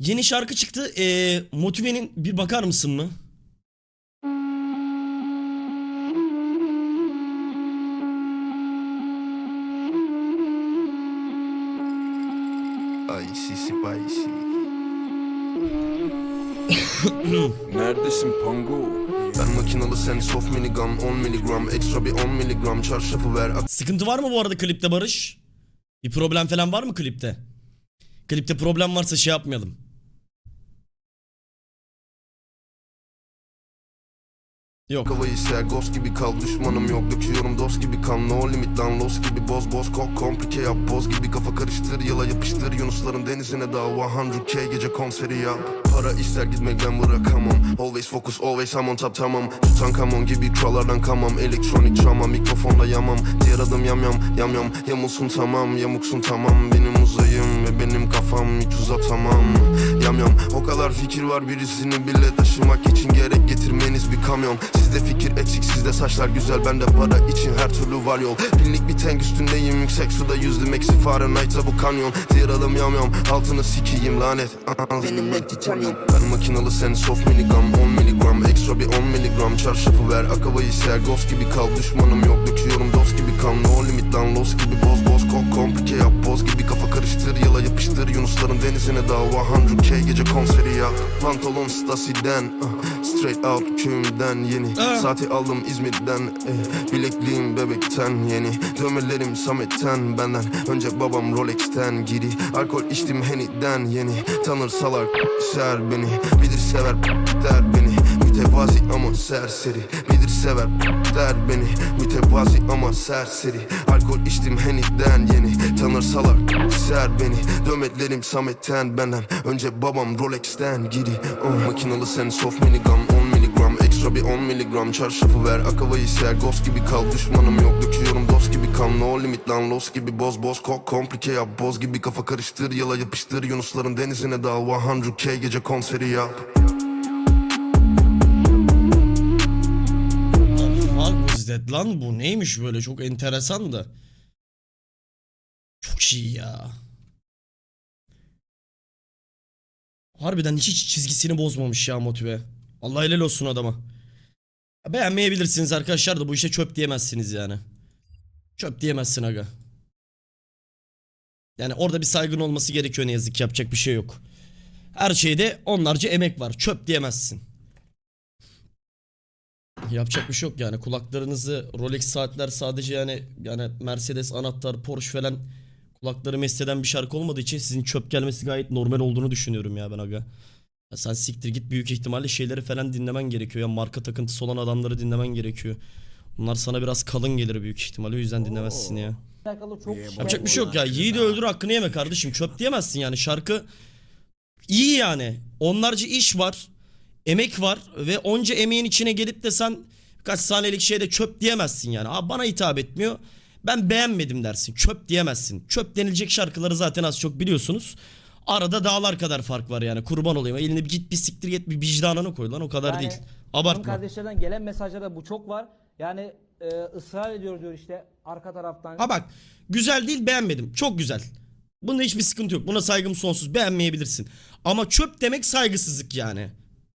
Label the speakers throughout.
Speaker 1: Yeni şarkı çıktı. Ee, Motive'nin bir bakar mısın mı?
Speaker 2: Icy spicy.
Speaker 3: Neredesin Pango?
Speaker 2: Ben makinalı sen soft minigun 10 miligram Ekstra bir 10 miligram çarşafı ver
Speaker 1: Sıkıntı var mı bu arada klipte Barış? Bir problem falan var mı klipte? Klipte problem varsa şey yapmayalım. Yok.
Speaker 2: Havayı ser ghost gibi kal düşmanım yok. Döküyorum dost gibi kan no limit lan los gibi boz boz. Kok komplike yap Boz gibi kafa karıştır yıla yapıştır. Yunusların denizine dal 100k gece konseri yap. Para ister gitmek ben bırakamam. Always focus always I'm on top tamam. Tutankamon gibi krallardan kamam. Elektronik travma mikrofonda yamam. Diğer adım yam yam yam yam. Yamulsun tamam yamuksun tamam. Benim kafam hiç uzatamam Yam yam o kadar fikir var birisini bile taşımak için gerek getirmeniz bir kamyon. Sizde fikir eksik sizde saçlar güzel bende para için her türlü var yol. Binlik bir tank üstündeyim yüksek suda yüzdüm eksi Fahrenheit'a bu kanyon adım yam yam altını sikiyim lanet. Benim net titanyum Ben makinalı sen soft minigun 10 miligram Ekstra bir 10 miligram. Çarşafı ver Akavayı ser ghost gibi kal düşmanım yok Döküyorum yapıştır Yunusların denizine dal 100k gece konseri yap Pantolon Stasi'den ah, Straight out köyümden yeni.
Speaker 1: Ah.
Speaker 2: Saati aldım İzmir'den eh, Bilekliğim bebekten yeni. Dövmelerim Samet'ten benden. Önce babam Rolex'ten giri. Alkol içtim Henny'den yeni. Tanırsalar ser beni Bilir sever der beni. Mütevazi ama serseri Bilir sever der beni. Mütevazi ama serseri. Alkol içtim Henny'den yeni. Tanırsalar ser beni Dövmelerim Samet'ten benden. Önce babam Rolex'ten giri oh. Makinalı sen soft minigun 10 miligram Ekstra bir 10 miligram çarşafı ver Akavayı ser. Ghost gibi kal düşmanım yok. Döküyorum dost gibi kan. No limit lan los gibi boz boz. Kok komplike yap Boz gibi kafa karıştır. Yıla yapıştır Yunusların denizine dal. 100k gece konseri yap.
Speaker 1: That lan bu neymiş böyle? Çok enteresan da. Çok iyi ya. Harbiden hiç, çizgisini bozmamış ya motive. Allah helal olsun adama. Beğenmeyebilirsiniz arkadaşlar da bu işe çöp diyemezsiniz yani. Çöp diyemezsin aga. Yani orada bir saygın olması gerekiyor ne yazık ki yapacak bir şey yok. Her şeyde onlarca emek var. Çöp diyemezsin. Yapacak bir şey yok yani kulaklarınızı Rolex saatler sadece yani yani Mercedes anahtar Porsche falan kulakları mesleden bir şarkı olmadığı için sizin çöp gelmesi gayet normal olduğunu düşünüyorum ya ben aga. Ya sen siktir git büyük ihtimalle şeyleri falan dinlemen gerekiyor ya marka takıntısı olan adamları dinlemen gerekiyor. Bunlar sana biraz kalın gelir büyük ihtimalle o yüzden dinlemezsin ya.
Speaker 4: alakalı çok
Speaker 1: Yapacak bir şey yok ya. Yiğidi öldür hakkını yeme kardeşim. Çöp diyemezsin yani. Şarkı iyi yani. Onlarca iş var. Emek var. Ve onca emeğin içine gelip de sen kaç saniyelik şeyde çöp diyemezsin yani. Aa, bana hitap etmiyor. Ben beğenmedim dersin. Çöp diyemezsin. Çöp denilecek şarkıları zaten az çok biliyorsunuz. Arada dağlar kadar fark var yani. Kurban olayım. Elini bir git bir siktir git bir vicdanını koy lan o kadar
Speaker 4: Yani
Speaker 1: değil. Abartma.
Speaker 4: kardeşlerden gelen mesajlarda bu çok var. Yani e, ısrar ediyor diyor işte arka taraftan.
Speaker 1: Ha bak güzel değil beğenmedim. Çok güzel. Bunda hiçbir sıkıntı yok. Buna saygım sonsuz. Beğenmeyebilirsin. Ama çöp demek saygısızlık yani.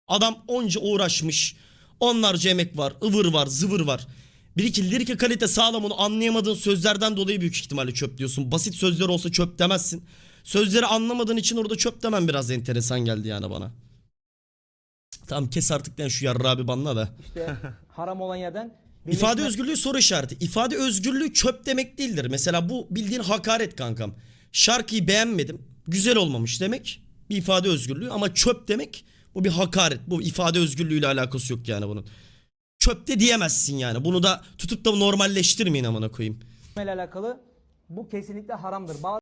Speaker 1: Adam onca uğraşmış. Onlarca emek var. ıvır var. Zıvır var. Bir iki lirike kalite sağlam onu anlayamadığın sözlerden dolayı büyük ihtimalle çöp diyorsun. Basit sözler olsa çöp demezsin. Sözleri anlamadığın için orada çöp demem biraz enteresan geldi yani bana. Tamam kes artık lan şu yarra abi banla da.
Speaker 4: İşte haram olan yerden.
Speaker 1: İfade özgürlüğü soru işareti. İfade özgürlüğü çöp demek değildir. Mesela bu bildiğin hakaret kankam. Şarkıyı beğenmedim. Güzel olmamış demek. Bir ifade özgürlüğü ama çöp demek bu bir hakaret. Bu ifade özgürlüğüyle alakası yok yani bunun. Çöp de diyemezsin yani. Bunu da tutup da normalleştirmeyin amına koyayım.
Speaker 4: alakalı bu kesinlikle haramdır. Bazı